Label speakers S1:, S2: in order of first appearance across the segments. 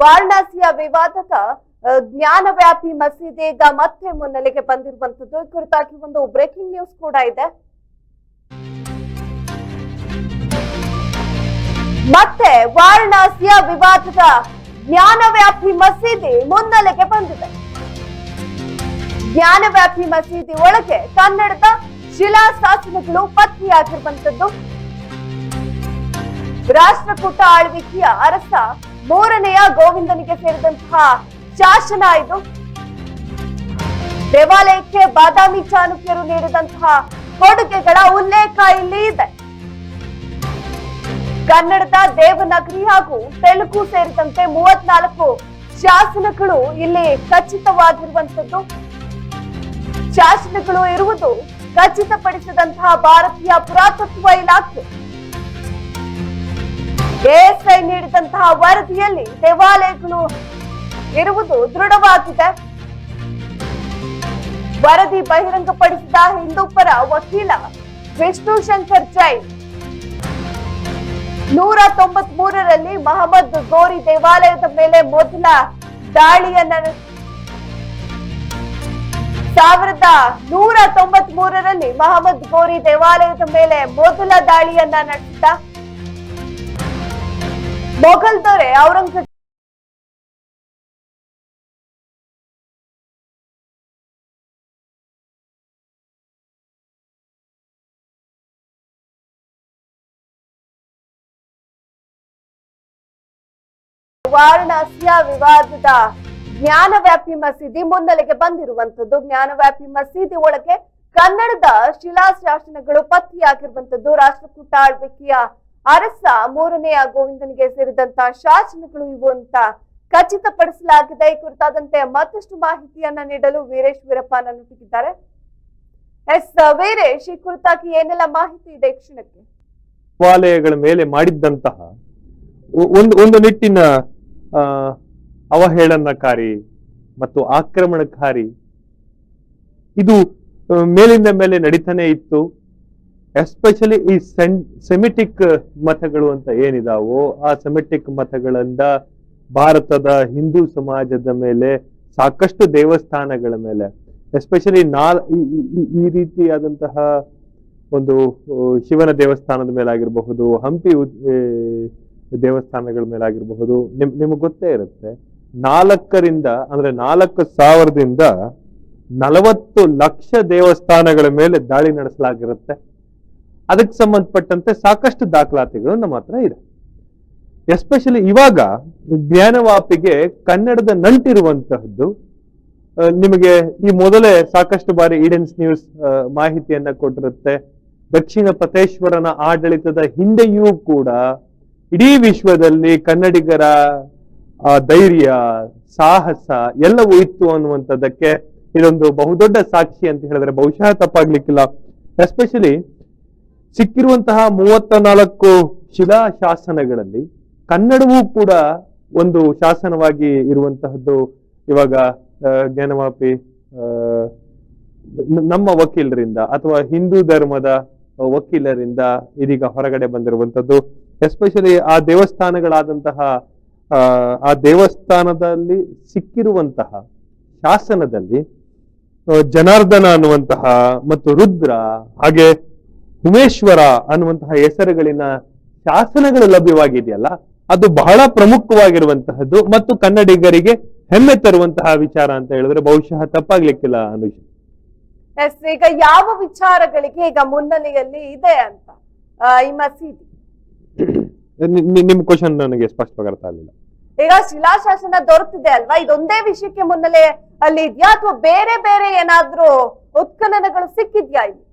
S1: ವಾರಣಾಸಿಯ ವಿವಾದದ ಜ್ಞಾನವ್ಯಾಪಿ ಮಸೀದಿ ಈಗ ಮತ್ತೆ ಮುನ್ನೆಲೆಗೆ ಬಂದಿರುವಂತದ್ದು ಈ ಕುರಿತಾಗಿ ಒಂದು ಬ್ರೇಕಿಂಗ್ ನ್ಯೂಸ್ ಕೂಡ ಇದೆ. ಮತ್ತೆ ವಾರಣಾಸಿಯ ವಿವಾದದ ಜ್ಞಾನವ್ಯಾಪಿ ಮಸೀದಿ ಮುನ್ನೆಲೆಗೆ ಬಂದಿದೆ. ಜ್ಞಾನವ್ಯಾಪಿ ಮಸೀದಿ ಒಳಗೆ ಕನ್ನಡದ ಶಿಲಾಶಾಸನಗಳು ಪತ್ತೆಯಾಗಿರುವಂತದ್ದು ರಾಷ್ಟ್ರಕೂಟ ಆಳ್ವಿಕೆಯ ಅರಸ ಮೂರನೆಯ ಗೋವಿಂದನಿಗೆ ಸೇರಿದಂತಹ ಶಾಸನ ಇದು. ದೇವಾಲಯಕ್ಕೆ ಬಾದಾಮಿ ಚಾಣಕ್ಯರು ನೀಡಿದಂತಹ ಕೊಡುಗೆಗಳ ಉಲ್ಲೇಖ ಇಲ್ಲಿ ಇದೆ. ಕನ್ನಡದ ದೇವನಗರಿ ಹಾಗೂ ತೆಲುಗು ಸೇರಿದಂತೆ ಮೂವತ್ನಾಲ್ಕು ಶಾಸನಗಳು ಇಲ್ಲಿ ಖಚಿತವಾಗಿರುವಂತದ್ದು ಶಾಸನಗಳು ಇರುವುದು ಖಚಿತಪಡಿಸಿದಂತಹ ಭಾರತೀಯ ಪುರಾತತ್ವ ಇಲಾಖೆ. ಎಎಸ್ಐ ನೀಡಿದಂತಹ ವರದಿಯಲ್ಲಿ ದೇವಾಲಯಗಳು ಇರುವುದು ದೃಢವಾಗಿದೆ. ವರದಿ ಬಹಿರಂಗಪಡಿಸಿದ ಹಿಂದೂ ಪರ ವಕೀಲ ವಿಷ್ಣು ಶಂಕರ್ ಜೈನ್ ನೂರ ತೊಂಬತ್ ಮೂರರಲ್ಲಿ ಮಹಮ್ಮದ್ ಗೋರಿ ದೇವಾಲಯದ ಮೇಲೆ ಮೊದಲ ದಾಳಿಯನ್ನ ಸಾವಿರದ ನೂರ ತೊಂಬತ್ ಮೂರರಲ್ಲಿ ಮಹಮ್ಮದ್ ಗೋರಿ ದೇವಾಲಯದ ಮೇಲೆ ಮೊದಲ ದಾಳಿಯನ್ನ ನಡೆಸಿದ ಮೊಘಲ್ ದೊರೆ ವಾರಣಾಸಿಯ ವಿವಾದದ ಜ್ಞಾನವ್ಯಾಪಿ ಮಸೀದಿ ಮುನ್ನೆಲೆಗೆ ಬಂದಿರುವಂತದ್ದು ಜ್ಞಾನವ್ಯಾಪಿ ಮಸೀದಿ ಒಳಗೆ ಕನ್ನಡದ ಶಿಲಾಶಾಸನಗಳು ಪತ್ತೆಯಾಗಿರುವಂತದ್ದು ರಾಷ್ಟ್ರಕೂಟ ಆಳ್ವಿಕೆಯ ಅರಸ ಮೂರನೆಯ ಗೋವಿಂದನಿಗೆ ಸೇರಿದಂತಹ ಶಾಸನಗಳು ಇವು ಅಂತ ಖಚಿತಪಡಿಸಲಾಗಿದೆ. ಈ ಕುರಿತಾದಂತೆ ಮತ್ತಷ್ಟು ಮಾಹಿತಿಯನ್ನ ನೀಡಲು ವೀರೇಶ್ ವೀರಪ್ಪ ನನ್ನೊಟ್ಟಿಗಿದ್ದಾರೆ ಎಸ್, ವೀರೇಶ್, ಈ ಕುರಿತಾಗಿ ಏನೆಲ್ಲ ಮಾಹಿತಿ ಇದೆ ಕ್ಷಣಕ್ಕೆ?
S2: ದೇವಾಲಯಗಳ ಮೇಲೆ ಮಾಡಿದ್ದಂತಹ ಒಂದು ಒಂದು ನಿಟ್ಟಿನ ಅವಹೇಳನಕಾರಿ ಮತ್ತು ಆಕ್ರಮಣಕಾರಿ ಇದು ಮೇಲಿಂದ ಮೇಲೆ ನಡೀತಾನೆ ಇತ್ತು. ಎಸ್ಪೆಷಲಿ ಈ ಸೆನ್ ಸೆಮಿಟಿಕ್ ಮತಗಳು ಅಂತ ಏನಿದಾವೋ, ಆ ಸೆಮಿಟಿಕ್ ಮತಗಳಿಂದ ಭಾರತದ ಹಿಂದೂ ಸಮಾಜದ ಮೇಲೆ ಸಾಕಷ್ಟು ದೇವಸ್ಥಾನಗಳ ಮೇಲೆ ಎಸ್ಪೆಷಲಿ ನಾಲ್, ಈ- ರೀತಿಯಾದಂತಹ ಒಂದು ಶಿವನ ದೇವಸ್ಥಾನದ ಮೇಲಾಗಿರಬಹುದು ಹಂಪಿ ದೇವಸ್ಥಾನಗಳ ಮೇಲಾಗಿರಬಹುದು ನಿಮ್, ನಿಮಗೆ ಗೊತ್ತೇ ಇರುತ್ತೆ. ನಾಲ್ಕರಿಂದ, ಅಂದ್ರೆ ನಾಲ್ಕು ಸಾವಿರದಿಂದ ನಲವತ್ತು ಲಕ್ಷ ದೇವಸ್ಥಾನಗಳ ಮೇಲೆ ದಾಳಿ ನಡೆಸಲಾಗಿರುತ್ತೆ. ಅದಕ್ಕೆ ಸಂಬಂಧಪಟ್ಟಂತೆ ಸಾಕಷ್ಟು ದಾಖಲಾತಿಗಳು ನಮ್ಮ ಹತ್ರ ಇದೆ. ಎಸ್ಪೆಷಲಿ ಇವಾಗ ಜ್ಞಾನವಾಪಿಗೆ ಕನ್ನಡದ ನಂಟಿರುವಂತಹದ್ದು ನಿಮಗೆ ಈ ಮೊದಲೇ ಸಾಕಷ್ಟು ಬಾರಿ ಈಡೆನ್ಸ್ ನ್ಯೂಸ್ ಮಾಹಿತಿಯನ್ನ ಕೊಟ್ಟಿರುತ್ತೆ. ದಕ್ಷಿಣ ಪತೇಶ್ವರನ ಆಡಳಿತದ ಹಿಂದೆಯೂ ಕೂಡ ಇಡೀ ವಿಶ್ವದಲ್ಲಿ ಕನ್ನಡಿಗರ ಧೈರ್ಯ, ಸಾಹಸ ಎಲ್ಲವೂ ಇತ್ತು ಅನ್ನುವಂಥದ್ದಕ್ಕೆ ಇದೊಂದು ಬಹುದೊಡ್ಡ ಸಾಕ್ಷಿ ಅಂತ ಹೇಳಿದ್ರೆ ಬಹುಶಃ ತಪ್ಪಾಗ್ಲಿಕ್ಕಿಲ್ಲ. ಎಸ್ಪೆಷಲಿ ಸಿಕ್ಕಿರುವಂತಹ ಮೂವತ್ತ ನಾಲ್ಕು ಶಿಲಾ ಶಾಸನಗಳಲ್ಲಿ ಕನ್ನಡವೂ ಕೂಡ ಒಂದು ಶಾಸನವಾಗಿ ಇರುವಂತಹದ್ದು ಇವಾಗ ಜ್ಞಾನವಾಪಿ ನಮ್ಮ ವಕೀಲರಿಂದ ಅಥವಾ ಹಿಂದೂ ಧರ್ಮದ ವಕೀಲರಿಂದ ಇದೀಗ ಹೊರಗಡೆ ಬಂದಿರುವಂತದ್ದು. ಎಸ್ಪೆಷಲಿ ಆ ದೇವಸ್ಥಾನಗಳಾದಂತಹ ಆ, ದೇವಸ್ಥಾನದಲ್ಲಿ ಸಿಕ್ಕಿರುವಂತಹ ಶಾಸನದಲ್ಲಿ ಜನಾರ್ದನ ಅನ್ನುವಂತಹ ಮತ್ತು ರುದ್ರ ಹಾಗೆ ಉಮೇಶ್ವರ ಅನ್ನುವಂತಹ ಹೆಸರುಗಳಿನ ಶಾಸನಗಳು ಲಭ್ಯವಾಗಿದೆಯಲ್ಲ ಅದು ಬಹಳ ಪ್ರಮುಖವಾಗಿರುವಂತಹದ್ದು ಮತ್ತು ಕನ್ನಡಿಗರಿಗೆ ಹೆಮ್ಮೆ ತರುವಂತಹ ವಿಚಾರ ಅಂತ ಹೇಳಿದ್ರೆ ಬಹುಶಃ ತಪ್ಪಾಗ್ಲಿಕ್ಕಿಲ್ಲ ಅನುಷ್.
S1: ಎಸ್ ಈಗ ಯಾವ ವಿಚಾರಗಳಿಗೆ ಈಗ ಮುನ್ನೆಲೆಯಲ್ಲಿ ಇದೆ ಅಂತ ಈ ಮಸೀದಿ
S2: ನಿಮ್ ಕ್ವಶನ್ ನನಗೆ ಸ್ಪಷ್ಟವಾಗಿ ಅರ್ಥ ಆಗಲಿಲ್ಲ.
S1: ಈಗ ಶಿಲಾಶಾಸನ ದೊರೆತಿದೆ ಅಲ್ವಾ? ಇದೊಂದೇ ವಿಷಯಕ್ಕೆ ಮುನ್ನೆಲೆ ಅಲ್ಲಿ ಇದೆಯಾ? ಅಥವಾ ಬೇರೆ ಬೇರೆ ಏನಾದ್ರೂ ಉತ್ಖನನಗಳು ಸಿಕ್ಕಿದ್ಯಾ ಇಲ್ಲಿ?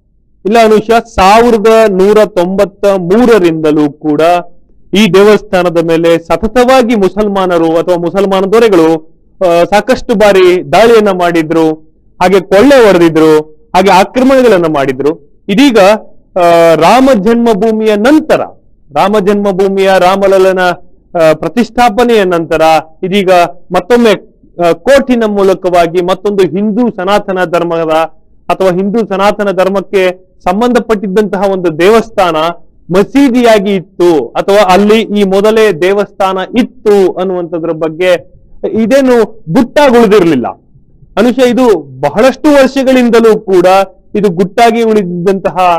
S2: ಇಲ್ಲ ಅನುಷ್ಯ ಸಾವಿರದ ನೂರ ತೊಂಬತ್ತ ಮೂರರಿಂದಲೂ ಕೂಡ ಈ ದೇವಸ್ಥಾನದ ಮೇಲೆ ಸತತವಾಗಿ ಮುಸಲ್ಮಾನರು ಅಥವಾ ಮುಸಲ್ಮಾನ ದೊರೆಗಳು ಸಾಕಷ್ಟು ಬಾರಿ ದಾಳಿಯನ್ನ ಮಾಡಿದ್ರು, ಹಾಗೆ ಕೊಳ್ಳೆ ಹೊಡೆದಿದ್ರು, ಹಾಗೆ ಆಕ್ರಮಣಗಳನ್ನ ಮಾಡಿದ್ರು. ಇದೀಗ ರಾಮ ಜನ್ಮಭೂಮಿಯ ನಂತರ, ರಾಮ ಜನ್ಮಭೂಮಿಯ ರಾಮಲಲನ ಪ್ರತಿಷ್ಠಾಪನೆಯ ನಂತರ ಇದೀಗ ಮತ್ತೊಮ್ಮೆ ಕೋಟಿನ ಮೂಲಕವಾಗಿ ಮತ್ತೊಂದು ಹಿಂದೂ ಸನಾತನ ಧರ್ಮದ ಅಥವಾ ಹಿಂದೂ ಸನಾತನ ಧರ್ಮಕ್ಕೆ ಸಂಬಂಧಪಟ್ಟಿದ್ದಂತಹ ಒಂದು ದೇವಸ್ಥಾನ ಮಸೀದಿಯಾಗಿ ಇತ್ತು, ಅಥವಾ ಅಲ್ಲಿ ಈ ಮೊದಲೇ ದೇವಸ್ಥಾನ ಇತ್ತು ಅನ್ನುವಂಥದ್ರ ಬಗ್ಗೆ ಇದೇನು ಗುಟ್ಟಾಗಿ ಉಳಿದಿರಲಿಲ್ಲ ಅನುಷ, ಇದು ಬಹಳಷ್ಟು ವರ್ಷಗಳಿಂದಲೂ ಕೂಡ ಇದು ಗುಟ್ಟಾಗಿ ಉಳಿದಿದ್ದಂತಹ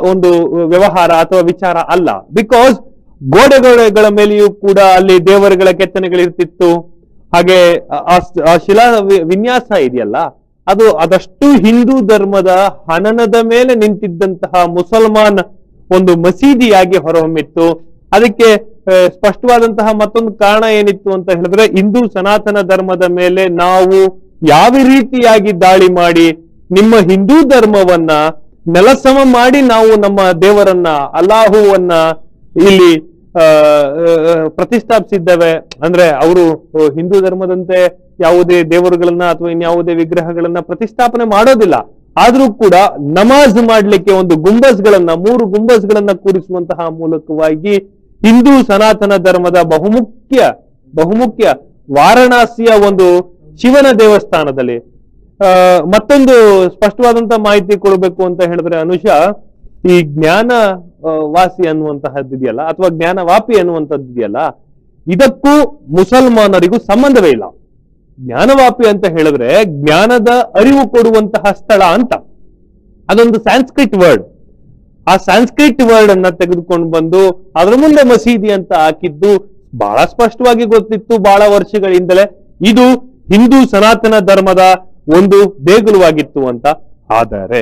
S2: ಒಂದು ವ್ಯವಹಾರ ಅಥವಾ ವಿಚಾರ ಅಲ್ಲ. ಬಿಕಾಸ್ ಗೋಡೆಗಳ ಮೇಲೆಯೂ ಕೂಡ ಅಲ್ಲಿ ದೇವರುಗಳ ಕೆತ್ತನೆಗಳಿರ್ತಿತ್ತು. ಹಾಗೆ ಆ- ಶಿಲಾ ವಿನ್ಯಾಸ ಇದೆಯಲ್ಲ? ಅದು ಅದಷ್ಟು ಹಿಂದೂ ಧರ್ಮದ ಹನನದ ಮೇಲೆ ನಿಂತಿದ್ದಂತಹ ಮುಸಲ್ಮಾನ್ ಒಂದು ಮಸೀದಿಯಾಗಿ ಹೊರಹೊಮ್ಮಿತ್ತು. ಅದಕ್ಕೆ ಸ್ಪಷ್ಟವಾದಂತಹ ಮತ್ತೊಂದು ಕಾರಣ ಏನಿತ್ತು ಅಂತ ಹೇಳಿದ್ರೆ, ಹಿಂದೂ ಸನಾತನ ಧರ್ಮದ ಮೇಲೆ ನಾವು ಯಾವ ರೀತಿಯಾಗಿ ದಾಳಿ ಮಾಡಿ, ನಿಮ್ಮ ಹಿಂದೂ ಧರ್ಮವನ್ನ ನೆಲಸಮ ಮಾಡಿ ನಾವು ನಮ್ಮ ದೇವರನ್ನ, ಅಲ್ಲಾಹುವನ್ನ ಇಲ್ಲಿ ಪ್ರತಿಷ್ಠಾಪಿಸಿದ್ದೇವೆ. ಅಂದ್ರೆ ಅವರು ಹಿಂದೂ ಧರ್ಮದಂತೆ ಯಾವುದೇ ದೇವರುಗಳನ್ನ ಅಥವಾ ಇನ್ಯಾವುದೇ ವಿಗ್ರಹಗಳನ್ನ ಪ್ರತಿಷ್ಠಾಪನೆ ಮಾಡೋದಿಲ್ಲ. ಆದ್ರೂ ಕೂಡ ನಮಾಜ್ ಮಾಡ್ಲಿಕ್ಕೆ ಒಂದು ಗುಂಬಸ್ಗಳನ್ನ ಮೂರು ಗುಂಬಸ್ಗಳನ್ನ ಕೂರಿಸುವಂತಹ ಮೂಲಕವಾಗಿ ಹಿಂದೂ ಸನಾತನ ಧರ್ಮದ ಬಹುಮುಖ್ಯ ಬಹುಮುಖ್ಯ ವಾರಣಾಸಿಯ ಒಂದು ಶಿವನ ದೇವಸ್ಥಾನದಲ್ಲಿ. ಮತ್ತೊಂದು ಸ್ಪಷ್ಟವಾದಂತ ಮಾಹಿತಿ ಕೊಡಬೇಕು ಅಂತ ಹೇಳಿದ್ರೆ ಅನುಷ, ಈ ಜ್ಞಾನ ವಾಸಿ ಅನ್ನುವಂತಹದ್ದು ಇದೆಯಲ್ಲ, ಅಥವಾ ಜ್ಞಾನ ವಾಪಿ ಅನ್ನುವಂಥದ್ದು ಇದೆಯಲ್ಲ, ಇದಕ್ಕೂ ಮುಸಲ್ಮಾನರಿಗೂ ಸಂಬಂಧವೇ ಇಲ್ಲ. ಜ್ಞಾನವಾಪಿ ಅಂತ ಹೇಳಿದ್ರೆ ಜ್ಞಾನದ ಅರಿವು ಕೊಡುವಂತಹ ಸ್ಥಳ ಅಂತ. ಅದೊಂದು ಸ್ಯಾನ್ಸ್ಕ್ರಿಟ್ ವರ್ಡ್ ಆ ಸ್ಯಾನ್ಸ್ಕ್ರಿಟ್ ವರ್ಡ್ ಅನ್ನ ತೆಗೆದುಕೊಂಡು ಬಂದು ಅದರ ಮುಂದೆ ಮಸೀದಿ ಅಂತ ಹಾಕಿದ್ದು ಬಹಳ ಸ್ಪಷ್ಟವಾಗಿ ಗೊತ್ತಿತ್ತು ಬಹಳ ವರ್ಷಗಳಿಂದಲೇ. ಇದು ಹಿಂದೂ ಸನಾತನ ಧರ್ಮದ ಒಂದು ದೇಗುಲವಾಗಿತ್ತು ಅಂತ. ಆದರೆ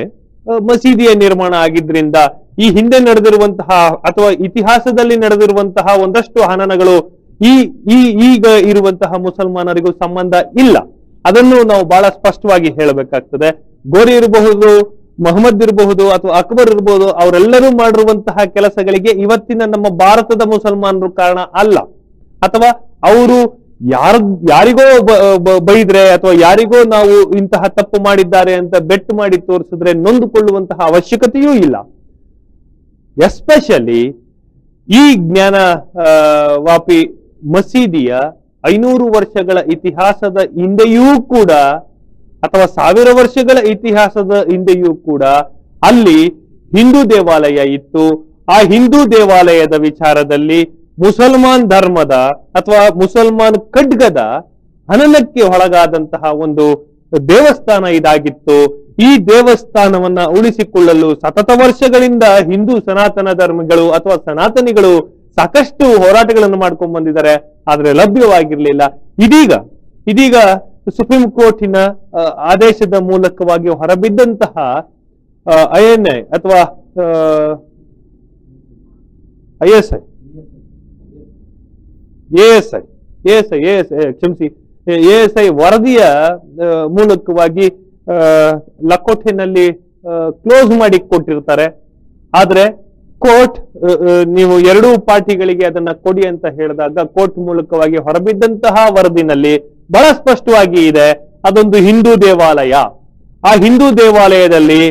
S2: ಮಸೀದಿಯ ನಿರ್ಮಾಣ ಆಗಿದ್ರಿಂದ ಈ ಹಿಂದೆ ನಡೆದಿರುವಂತಹ ಅಥವಾ ಇತಿಹಾಸದಲ್ಲಿ ನಡೆದಿರುವಂತಹ ಒಂದಷ್ಟು ಹನನಗಳು ಈ ಈ, ಈಗ ಇರುವಂತಹ ಮುಸಲ್ಮಾನರಿಗೂ ಸಂಬಂಧ ಇಲ್ಲ. ಅದನ್ನು ನಾವು ಬಹಳ ಸ್ಪಷ್ಟವಾಗಿ ಹೇಳಬೇಕಾಗ್ತದೆ. ಗೋರಿ ಇರಬಹುದು, ಮೊಹಮ್ಮದ್ ಇರಬಹುದು ಅಥವಾ ಅಕ್ಬರ್ ಇರಬಹುದು, ಅವರೆಲ್ಲರೂ ಮಾಡಿರುವಂತಹ ಕೆಲಸಗಳಿಗೆ ಇವತ್ತಿನ ನಮ್ಮ ಭಾರತದ ಮುಸಲ್ಮಾನರು ಕಾರಣ ಅಲ್ಲ. ಅಥವಾ ಅವರು ಯಾರ, ಯಾರಿಗೋ ಬೈದ್ರೆ ಅಥವಾ ಯಾರಿಗೋ ನಾವು ಇಂತಹ ತಪ್ಪು ಮಾಡಿದ್ದಾರೆ ಅಂತ ಬೆಟ್ ಮಾಡಿ ತೋರಿಸಿದ್ರೆ ನೊಂದುಕೊಳ್ಳುವಂತಹ ಅವಶ್ಯಕತೆಯೂ ಇಲ್ಲ. ಎಸ್ಪೆಷಲಿ ಈ ಜ್ಞಾನ ವಾಪಿ ಮಸೀದಿಯ ಐನೂರು ವರ್ಷಗಳ ಇತಿಹಾಸದ ಹಿಂದೆಯೂ ಕೂಡ, ಅಥವಾ ಸಾವಿರ ವರ್ಷಗಳ ಇತಿಹಾಸದ ಹಿಂದೆಯೂ ಕೂಡ ಅಲ್ಲಿ ಹಿಂದೂ ದೇವಾಲಯ ಇತ್ತು. ಆ ಹಿಂದೂ ದೇವಾಲಯದ ವಿಚಾರದಲ್ಲಿ ಮುಸಲ್ಮಾನ್ ಧರ್ಮದ ಅಥವಾ ಮುಸಲ್ಮಾನ್ ಖಡ್ಗದ ಹನನಕ್ಕೆ ಒಳಗಾದಂತಹ ಒಂದು ದೇವಸ್ಥಾನ ಇದಾಗಿತ್ತು. ಈ ದೇವಸ್ಥಾನವನ್ನ ಉಳಿಸಿಕೊಳ್ಳಲು ಸತತ ವರ್ಷಗಳಿಂದ ಹಿಂದೂ ಸನಾತನ ಧರ್ಮಗಳು ಅಥವಾ ಸನಾತನಿಗಳು ಸಾಕಷ್ಟು ಹೋರಾಟಗಳನ್ನು ಮಾಡ್ಕೊಂಡು ಬಂದಿದ್ದಾರೆ, ಆದ್ರೆ ಲಭ್ಯವಾಗಿರ್ಲಿಲ್ಲ. ಇದೀಗ ಇದೀಗ ಸುಪ್ರೀಂ ಕೋರ್ಟಿನ ಆದೇಶದ ಮೂಲಕವಾಗಿ ಹೊರಬಿದ್ದಂತಹ ಐ ಎನ್ ಐ ಅಥವಾ I S I A S I, A S I, A S I, ಕ್ಷಮಿಸಿ, ಎ ಎಸ್ ಐ ವರದಿಯ ಮೂಲಕವಾಗಿ ಲಕೋಟೆನಲ್ಲಿ ಕ್ಲೋಸ್ ಮಾಡಿ ಕೊಟ್ಟಿರ್ತಾರೆ ಆದ್ರೆ ಕೋರ್ಟ್ ನೀವು ಎರಡೂ ಪಾರ್ಟಿಗಳಿಗೆ ಅದನ್ನ ಕೊಡಿ ಅಂತ ಹೇಳಿದಾಗ ಕೋರ್ಟ್ ಮೂಲಕವಾಗಿ ಹೊರಬಿದ್ದಂತಹ ವರದಿನಲ್ಲಿ ಬಹಳ ಸ್ಪಷ್ಟವಾಗಿ ಇದೆ, ಅದೊಂದು ಹಿಂದೂ ದೇವಾಲಯ. ಆ ಹಿಂದೂ ದೇವಾಲಯದಲ್ಲಿ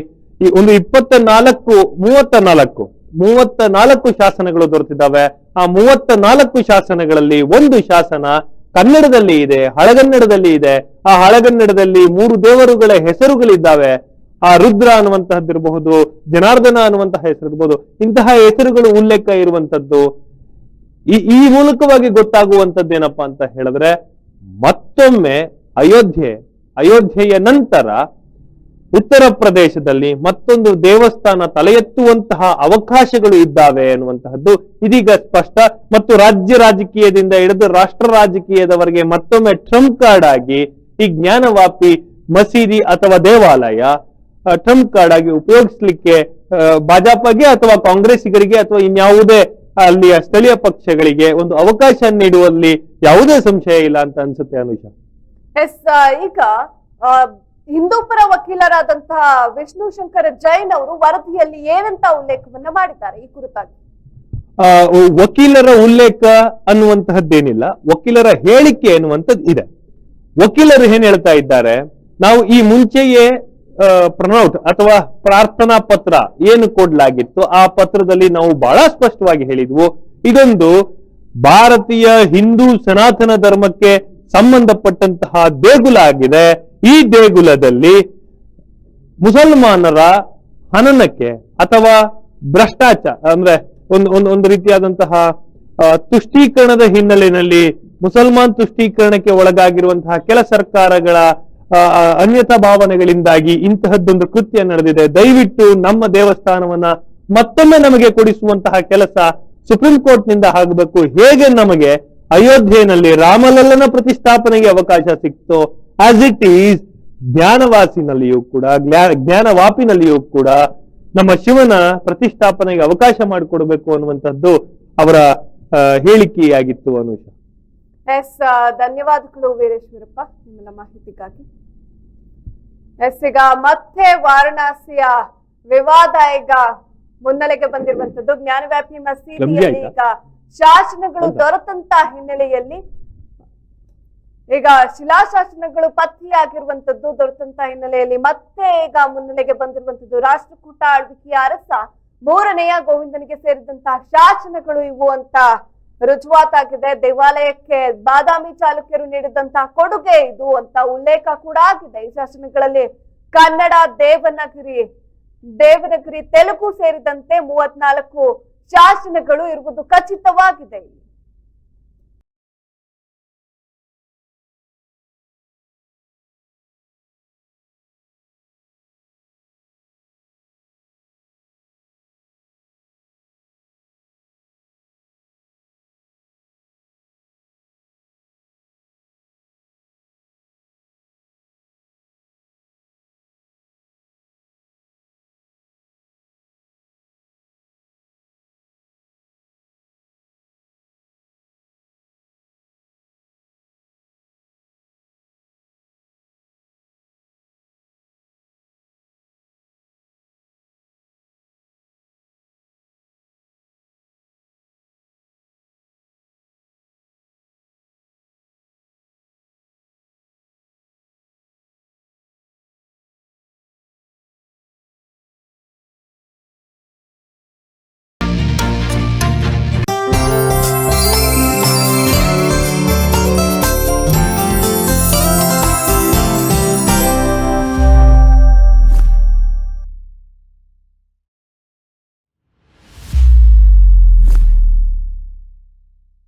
S2: ಒಂದು ಇಪ್ಪತ್ತ ನಾಲ್ಕು ಮೂವತ್ತ ನಾಲ್ಕು ಮೂವತ್ತ ನಾಲ್ಕು ಶಾಸನಗಳು ದೊರೆತಿದ್ದಾವೆ. ಆ ಮೂವತ್ತ ನಾಲ್ಕು ಶಾಸನಗಳಲ್ಲಿ ಒಂದು ಶಾಸನ ಕನ್ನಡದಲ್ಲಿ ಇದೆ, ಹಳಗನ್ನಡದಲ್ಲಿ ಇದೆ. ಆ ಹಳಗನ್ನಡದಲ್ಲಿ ಮೂರು ದೇವರುಗಳ ಹೆಸರುಗಳಿದ್ದಾವೆ. ಆ ರುದ್ರ ಅನ್ನುವಂತಹದ್ದಿರಬಹುದು ಜನಾರ್ದನ ಅನ್ನುವಂತಹ ಹೆಸರಿರ್ಬಹುದು ಇಂತಹ ಹೆಸರುಗಳು ಉಲ್ಲೇಖ ಇರುವಂತದ್ದು. ಈ ಈ ಮೂಲಕವಾಗಿ ಗೊತ್ತಾಗುವಂತದ್ದು ಏನಪ್ಪಾ ಅಂತ ಹೇಳಿದ್ರೆ, ಮತ್ತೊಮ್ಮೆ ಅಯೋಧ್ಯೆ, ಅಯೋಧ್ಯೆಯ ನಂತರ ಉತ್ತರ ಪ್ರದೇಶದಲ್ಲಿ ಮತ್ತೊಂದು ದೇವಸ್ಥಾನ ತಲೆ ಎತ್ತುವಂತಹ ಅವಕಾಶಗಳು ಇದ್ದಾವೆ ಅನ್ನುವಂತಹದ್ದು ಇದೀಗ ಸ್ಪಷ್ಟ. ಮತ್ತು ರಾಜ್ಯ ರಾಜಕೀಯದಿಂದ ಹಿಡಿದು ರಾಷ್ಟ್ರ ರಾಜಕೀಯದವರೆಗೆ ಮತ್ತೊಮ್ಮೆ ಟ್ರಂಪ್ ಕಾರ್ಡ್ ಆಗಿ ಈ ಜ್ಞಾನವಾಪಿ ಮಸೀದಿ ಅಥವಾ ದೇವಾಲಯ ಟ್ರಂಪ್ ಕಾರ್ಡ್ ಆಗಿ ಉಪಯೋಗಿಸ್ಲಿಕ್ಕೆ ಭಾಜಪಗೆ ಅಥವಾ ಕಾಂಗ್ರೆಸ್ಸಿಗರಿಗೆ ಅಥವಾ ಇನ್ಯಾವುದೇ ಅಲ್ಲಿಯ ಸ್ಥಳೀಯ ಪಕ್ಷಗಳಿಗೆ ಒಂದು ಅವಕಾಶ ನೀಡುವಲ್ಲಿ ಯಾವುದೇ ಸಂಶಯ ಇಲ್ಲ ಅಂತ ಅನ್ಸುತ್ತೆ ಅನುಷಾ?
S1: ಎಸ್ ಈಗ ಹಿಂದೂ ಪರ ವಕೀಲರಾದಂತಹ ವಿಷ್ಣು ಶಂಕರ ಜೈನ್ ಅವರು ವರದಿಯಲ್ಲಿ ಏನಂತ ಉಲ್ಲೇಖವನ್ನ ಮಾಡಿದ್ದಾರೆ ಈ ಕುರಿತಾಗಿ?
S2: ಆ, ವಕೀಲರ ಉಲ್ಲೇಖ ಅನ್ನುವಂತಹದ್ದೇನಿಲ್ಲ ವಕೀಲರ ಹೇಳಿಕೆ ಅನ್ನುವಂಥದ್ದು ಇದೆ. ವಕೀಲರು ಏನ್ ಹೇಳ್ತಾ ಇದ್ದಾರೆ ನಾವು ಈ ಮುಂಚೆಯೇ ಪ್ರನೌಟ್ ಅಥವಾ ಪ್ರಾರ್ಥನಾ ಪತ್ರ ಏನು ಕೊಡ್ಲಾಗಿತ್ತು? ಆ ಪತ್ರದಲ್ಲಿ ನಾವು ಬಹಳ ಸ್ಪಷ್ಟವಾಗಿ ಹೇಳಿದ್ವು, ಇದೊಂದು ಭಾರತೀಯ ಹಿಂದೂ ಸನಾತನ ಧರ್ಮಕ್ಕೆ ಸಂಬಂಧಪಟ್ಟಂತಹ ದೇಗುಲ ಆಗಿದೆ ಈ ದೇಗುಲದಲ್ಲಿ ಮುಸಲ್ಮಾನರ ಹನನಕ್ಕೆ ಅಥವಾ ಭ್ರಷ್ಟಾಚಾರ, ಅಂದ್ರೆ ಒಂದು ಒಂದು ಒಂದು ರೀತಿಯಾದಂತಹ ತುಷ್ಟೀಕರಣದ ಹಿನ್ನೆಲೆಯಲ್ಲಿ ಮುಸಲ್ಮಾನ್ ತುಷ್ಟೀಕರಣಕ್ಕೆ ಒಳಗಾಗಿರುವಂತಹ ಕೆಲ ಸರ್ಕಾರಗಳ ಅನ್ಯತಾ ಭಾವನೆಗಳಿಂದಾಗಿ ಇಂತಹದ್ದೊಂದು ಕೃತ್ಯ ನಡೆದಿದೆ. ದಯವಿಟ್ಟು ನಮ್ಮ ದೇವಸ್ಥಾನವನ್ನ ಮತ್ತೊಮ್ಮೆ ನಮಗೆ ಕೊಡಿಸುವಂತಹ ಕೆಲಸ ಸುಪ್ರೀಂ ಕೋರ್ಟ್ನಿಂದ ಆಗಬೇಕು. ಹೇಗೆ ನಮಗೆ? ಅಯೋಧ್ಯೆಯಲ್ಲಿ ರಾಮಲಲ್ಲನ ಪ್ರತಿಷ್ಠಾಪನೆಗೆ ಅವಕಾಶ ಸಿಕ್ತೋ. ಆಸ್ ಇಟ್ ಈಸ್ ಜ್ಞಾನವಾಸಿನಲ್ಲಿಯೂ ಕೂಡ, ಜ್ಞಾ- ಜ್ಞಾನವಾಪಿನಲ್ಲಿಯೂ ಕೂಡ ನಮ್ಮ ಶಿವನ ಪ್ರತಿಷ್ಠಾಪನೆಗೆ ಅವಕಾಶ ಮಾಡಿಕೊಡಬೇಕು ಅನ್ನುವಂಥದ್ದು ಅವರ ಹೇಳಿಕೆಯಾಗಿತ್ತು ಅನುಷ.
S1: ಎಸ್ ಧನ್ಯವಾದಗಳು ವೀರೇಶ್ವರಪ್ಪ ನಿಮ್ಮ ಮಾಹಿತಿಗಾಗಿ. ಎಸ್ ಈಗ ಮತ್ತೆ ವಾರಣಾಸಿಯ ವಿವಾದ ಈಗ ಮುನ್ನೆಲೆಗೆ ಬಂದಿರುವಂತದ್ದು ಜ್ಞಾನವ್ಯಾಪಿ ಮಸೀದಿಯಲ್ಲಿ? ಈಗ ಶಾಸನಗಳು? ದೊರೆತಂತ ಹಿನ್ನೆಲೆಯಲ್ಲಿ ಈಗ ಶಿಲಾಶಾಸನಗಳು ಪತ್ತೆಯಾಗಿರುವಂತದ್ದು ದೊರೆತಂತ ಹಿನ್ನೆಲೆಯಲ್ಲಿ ಮತ್ತೆ ಈಗ ಮುನ್ನೆಲೆಗೆ ಬಂದಿರುವಂತದ್ದು ರಾಷ್ಟ್ರಕೂಟ ಆಳ್ವಿಕೆಯ ಅರಸ ಮೂರನೆಯ ಗೋವಿಂದನಿಗೆ ಸೇರಿದಂತಹ ಶಾಸನಗಳು ಇವು ಅಂತ ರುಜುವಾತಾಗಿದೆ ದೇವಾಲಯಕ್ಕೆ ಬಾದಾಮಿ ಚಾಲುಕ್ಯರು ನೀಡಿದಂತಹ ಕೊಡುಗೆ ಇದು ಅಂತ ಉಲ್ಲೇಖ ಕೂಡ ಆಗಿದೆ. ಈ ಶಾಸನಗಳಲ್ಲಿ ಕನ್ನಡ, ದೇವನಗಿರಿ ದೇವನಗಿರಿ, ತೆಲುಗು ಸೇರಿದಂತೆ ಮೂವತ್ನಾಲ್ಕು ಶಾಸನಗಳು ಇರುವುದು ಖಚಿತವಾಗಿದೆ.